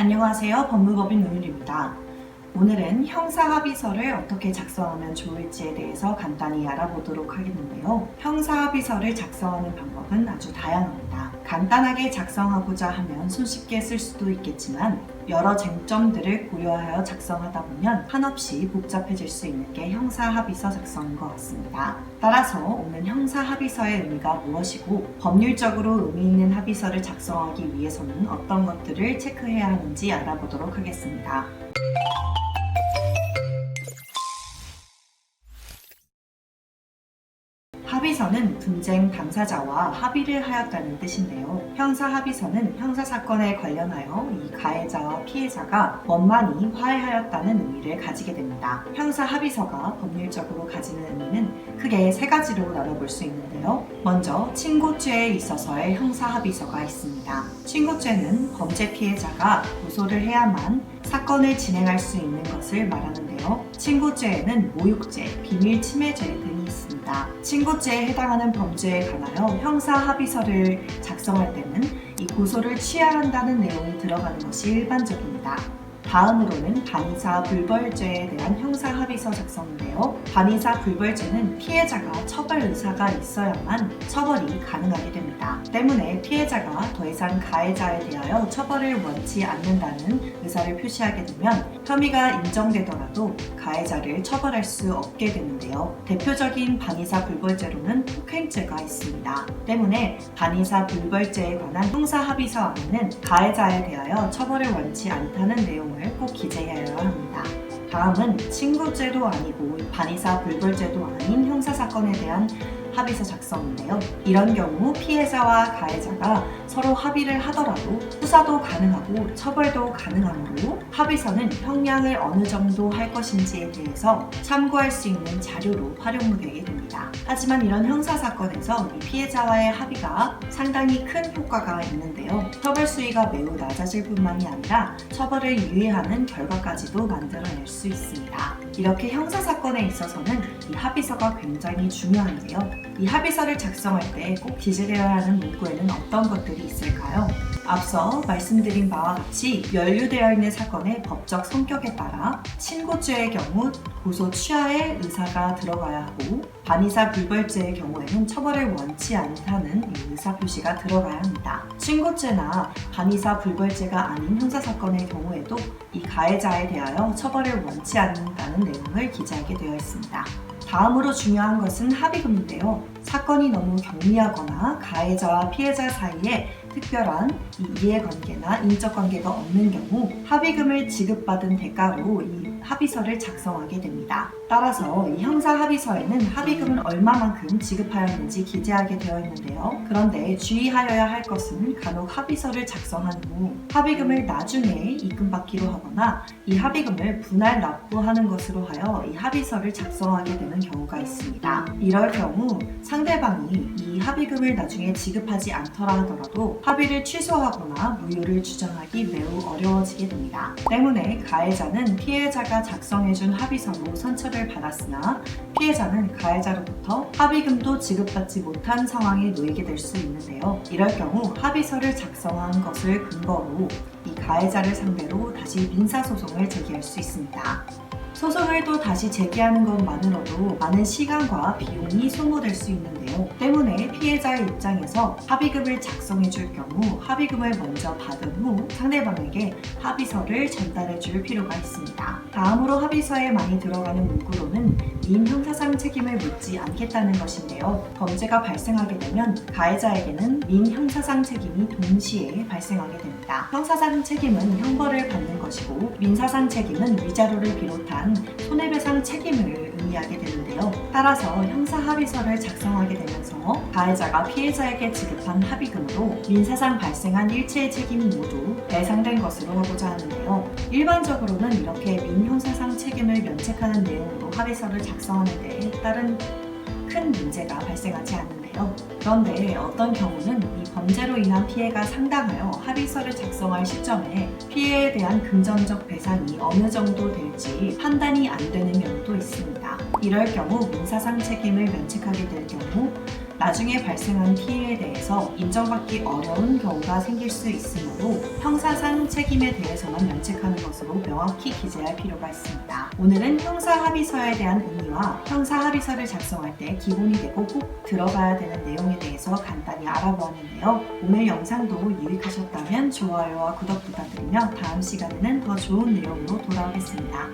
안녕하세요. 법무법인 은율입니다. 오늘은 형사합의서를 어떻게 작성하면 좋을지에 대해서 간단히 알아보도록 하겠는데요. 형사합의서를 작성하는 방법은 아주 다양합니다. 간단하게 작성하고자 하면 손쉽게 쓸 수도 있겠지만 여러 쟁점들을 고려하여 작성하다 보면 한없이 복잡해질 수 있는 게 형사합의서 작성인 것 같습니다. 따라서 오늘 형사합의서의 의미가 무엇이고 법률적으로 의미 있는 합의서를 작성하기 위해서는 어떤 것들을 체크해야 하는지 알아보도록 하겠습니다. 합의서는 분쟁 당사자와 합의를 하였다는 뜻인데요. 형사 합의서는 형사 사건에 관련하여 이 가해자와 피해자가 원만히 화해하였다는 의미를 가지게 됩니다. 형사 합의서가 법률적으로 가지는 의미는 크게 세 가지로 나눠볼 수 있는데요. 먼저 친고죄에 있어서의 형사 합의서가 있습니다. 친고죄는 범죄 피해자가 고소를 해야만 사건을 진행할 수 있는 것을 말하는데요. 친고죄에는 모욕죄, 비밀 침해죄 등이 있습니다. 친고죄에 해당하는 범죄에 관하여 형사 합의서를 작성할 때는 이 고소를 취하한다는 내용이 들어가는 것이 일반적입니다. 다음으로는 반의사 불벌죄에 대한 형사 합의서 작성인데요. 반의사 불벌죄는 피해자가 처벌 의사가 있어야만 처벌이 가능하게 됩니다. 때문에 피해자가 더 이상 가해자에 대하여 처벌을 원치 않는다는 의사를 표시하게 되면 혐의가 인정되더라도 가해자를 처벌할 수 없게 되는데요. 대표적인 반의사 불벌죄로는 폭행죄가 있습니다. 때문에 반의사 불벌죄에 관한 형사 합의서 안에는 가해자에 대하여 처벌을 원치 않다는 내용 을 꼭 기재해야 합니다. 다음은 친구죄도 아니고 반의사 불벌죄도 아닌 형사 사건에 대한 합의서 작성인데요. 이런 경우 피해자와 가해자가 서로 합의를 하더라도 수사도 가능하고 처벌도 가능하므로 합의서는 형량을 어느 정도 할 것인지에 대해서 참고할 수 있는 자료로 활용되게 됩니다. 하지만 이런 형사 사건에서 이 피해자와의 합의가 상당히 큰 효과가 있는데요. 처벌 수위가 매우 낮아질 뿐만이 아니라 처벌을 유예하는 결과까지도 만들어낼 수 있습니다. 이렇게 형사 사건에 있어서는 이 합의서가 굉장히 중요한데요. 이 합의서를 작성할 때꼭 기재되어야 하는 문구에는 어떤 것들이 있을까요? 앞서 말씀드린 바와 같이 연루되어 있는 사건의 법적 성격에 따라 친고죄의 경우 고소 취하의 의사가 들어가야 하고 반의사 불벌죄의 경우에는 처벌을 원치 않다는 이 의사 표시가 들어가야 합니다. 친고죄나 반의사 불벌죄가 아닌 형사 사건의 경우에도 이 가해자에 대하여 처벌을 원치 않는다는 내용을 기재하게 되어 있습니다. 다음으로 중요한 것은 합의금인데요. 사건이 너무 경미하거나 가해자와 피해자 사이에 특별한 이 이해관계나 인적 관계가 없는 경우 합의금을 지급받은 대가로 이 합의서를 작성하게 됩니다. 따라서 이 형사 합의서에는 합의금을 얼마만큼 지급하였는지 기재하게 되어 있는데요. 그런데 주의하여야 할 것은 간혹 합의서를 작성한 후 합의금을 나중에 입금받기로 하거나 이 합의금을 분할 납부하는 것으로 하여 이 합의서를 작성하게 되는 경우가 있습니다. 이럴 경우 상대방이 이 합의금을 나중에 지급하지 않더라 하더라도 합의를 취소하거나 무효를 주장하기 매우 어려워지게 됩니다. 때문에 가해자는 피해자가 작성해준 합의서로 선처를 받았으나 피해자는 가해자로부터 합의금도 지급받지 못한 상황에 놓이게 될 수 있는데요. 이럴 경우 합의서를 작성한 것을 근거로 이 가해자를 상대로 다시 민사소송을 제기할 수 있습니다. 소송을 또 다시 제기하는 것만으로도 많은 시간과 비용이 소모될 수 있는데요. 때문에 피해자의 입장에서 합의금을 작성해 줄 경우 합의금을 먼저 받은 후 상대방에게 합의서를 전달해 줄 필요가 있습니다. 다음으로 합의서에 많이 들어가는 문구로는 민 형사상 책임을 묻지 않겠다는 것인데요. 범죄가 발생하게 되면 가해자에게는 민 형사상 책임이 동시에 발생하게 됩니다. 형사상 책임은 형벌을 받는 것이고 민사상 책임은 위자료를 비롯한 손해배상 책임을 의미하게 되는데요. 따라서 형사 합의서를 작성하게 되면서 가해자가 피해자에게 지급한 합의금으로 민사상 발생한 일체의 책임이 모두 배상된 것으로 하고자 하는데요. 일반적으로는 이렇게 민형사상 책임을 면책하는 내용으로 합의서를 작성하는 데 따른 큰 문제가 발생하지 않는 데요. 그런데 어떤 경우는 이 범죄로 인한 피해가 상당하여 합의서를 작성할 시점에 피해에 대한 금전적 배상이 어느 정도 될지 판단이 안 되는 경우도 있습니다. 이럴 경우 민사상 책임을 면책하게 될 경우 나중에 발생한 피해에 대해서 인정받기 어려운 경우가 생길 수 있으므로 형사상 책임에 대해서만 면책하는 것으로 명확히 기재할 필요가 있습니다. 오늘은 형사 합의서에 대한 의미와 형사 합의서를 작성할 때 기본이 되고 꼭 들어가야 되는 내용에 대해서 간단히 알아보았는데요. 오늘 영상도 유익하셨다면 좋아요와 구독 부탁드리며 다음 시간에는 더 좋은 내용으로 돌아오겠습니다.